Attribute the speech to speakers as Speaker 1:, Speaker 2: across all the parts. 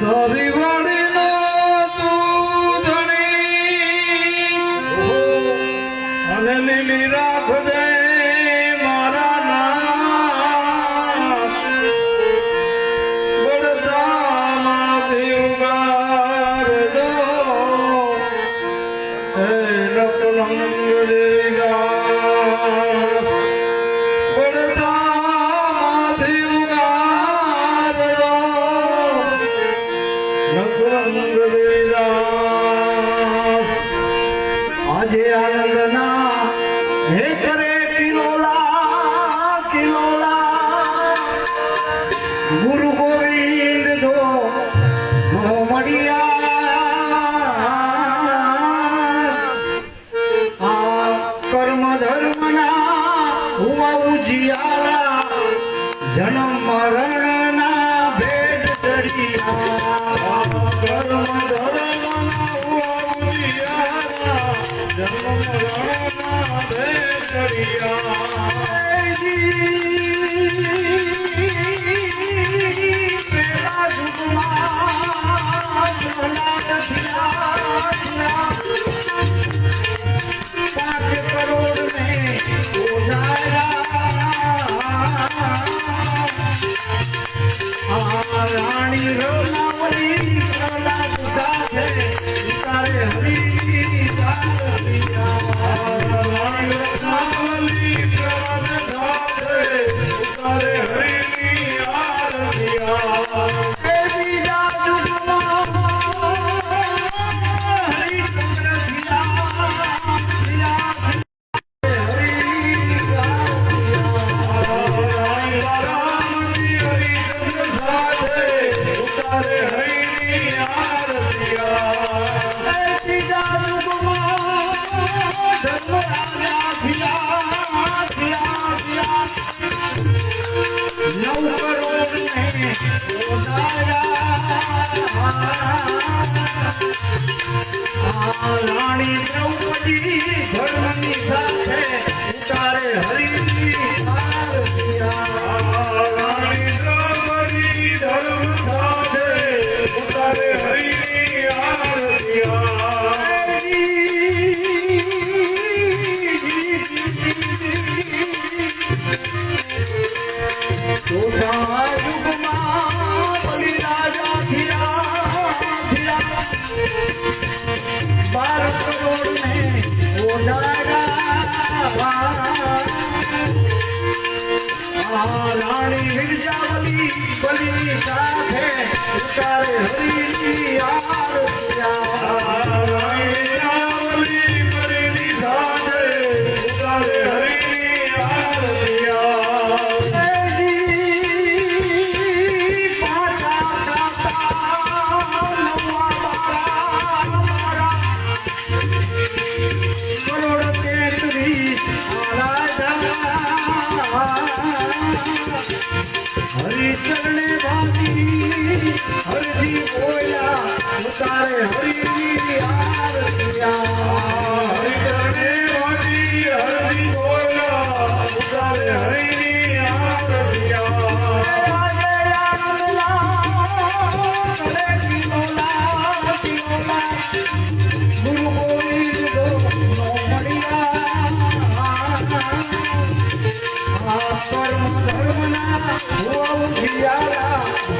Speaker 1: તારી વાડી અને લીલી રાખ દે Agora uma રાણી મિર્જાવલી બલી સાથે ઉતારે હરીની આરતી રાણી ચરણે વાગી હરજી બોલ્યા તારે હરિ હરિ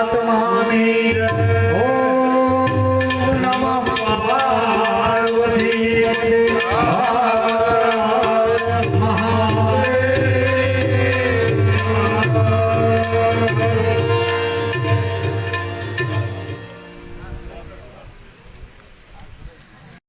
Speaker 1: परमात्मा में